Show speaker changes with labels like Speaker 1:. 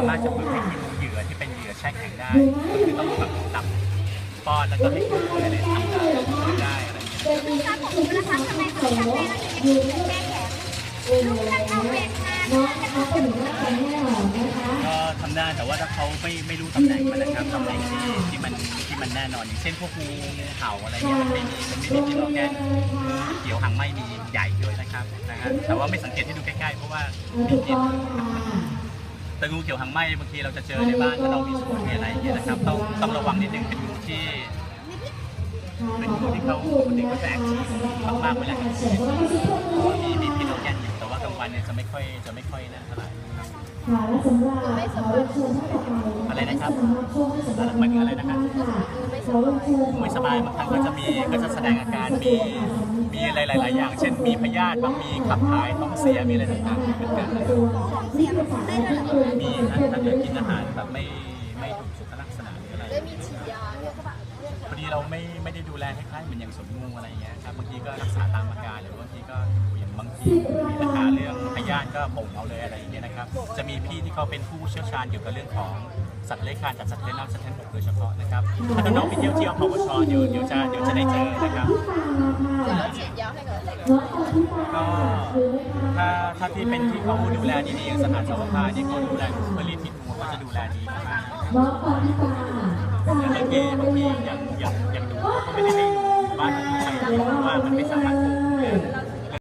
Speaker 1: ามารถจะฝึกให้กินเหยื่อที่เป็นเหยื่อแช่แข็งได้ก็คือต้องแบบจับป้อนแล้วก็ให้กินอะไรได้ทำได้อะไรอย่างเงี้ย
Speaker 2: ลูกค้าของหนูนะคะทำไมถึงอยากได้แล้วถึงแม่แข็งลูกท่านเอาเป็นมา
Speaker 3: น้องเขาเป็นหน้าแน่นอนะคะ
Speaker 1: ก็ทำได้แต่ว่าถ้าเขาไม่ไม่รู้ตำแหน่งมันนะครับตำแหน่งที่ที่มันที่มันแน่นอนอย่างเช่นพวกงูเห่าอะไรเงี้ยมันไม่มีมันไม่มีที่เราแก้เขียวหางไหมมีใหญ่ด้วยนะครับนะฮะแต่ว่าไม่สังเกตให้ดูใกล้ๆเพราะว่ามี
Speaker 3: ถูกต้องค่ะ
Speaker 1: แต่งูเขียวหางไหมบางทีเราจะเจอในบ้านถ้าเรามีสวนมีอะไรอย่างเงี้ยนะครับต้องต้องระวังนิดนึงเป็นงูที่เป็นงูที่เขาปกติเขาจะแอคทีฟมากๆเวลากลางคืนมีมีพิษเราแก้อยู่แต่ว่ากลางวันเนี่ยจะไม่ค่อยจะไม่ค่อยนะเท่าไหร่ครับ
Speaker 3: ค่สบขอเรียนเท่านต่อะ
Speaker 1: ไรนะครับ
Speaker 3: สำหรับช่วงที่สำหรับ
Speaker 1: หมายถึงอะไรนะครับ
Speaker 3: ค่ะขอเรียนเชิญ
Speaker 1: ไม่สบายบางครั้งก็จะมีก็จะแสดงอาการมี มีหลาย ๆ อย่าง เช่นมีพยาธิบางมีขับถ่ายท้องเสียมีอะไรต่างๆเป็นกิดขึ้น
Speaker 3: เสียได้ด้วยเหรอ
Speaker 1: มีนะถ้าเกิดกินอาหารแบบไม่ไม่ถูกสุขลักษณะหรืออะไร
Speaker 2: ได้มีฉีดยาเนี่ยก็แบบ
Speaker 1: พอดีเราไม่ไม่ได้ดูแลคล้ายๆเหมือนอย่างสวนงูอะไรอย่างเงี้ยครับบางทีก็รักษาตามอาการหรือบางทีก็อย่างบางทีมีปัญหาเรื่องพยาธิก็ป่งเอาเลยอะไรอย่างเงี้ยนะครับจะมีพี่ที่เขาเป็นผู้เชี่ยวชาญเกี่ยวกับเรื่องของสัตว์เลื้อยคลานกับสัตว์เลื้อยน้ำสัตว์เลื้อยบกโดยเฉพาะนะครับถ้าน้องๆไปเที่ยวเที่ยวพวชเดี๋ยวเดี๋ยวจะเดี๋ยวจะได้เจอนะครับ
Speaker 2: ก
Speaker 3: น้องปาทิตา
Speaker 1: ก็ถ้าถ้าที่เป็นที่เขาดูแลดีๆอย่างสถานสวภาที่เขาดูแลเพื่อรีดพิษงูเขาจะดูแลดีมากๆ
Speaker 3: น้องปาทิตา
Speaker 1: อย่างบางทีบางทีอย่างอย่างอย่างหนูก็ไม่ได้ให้อยู่บ้านของใครเพราะว่ามันไม่สามารถควบคุมได้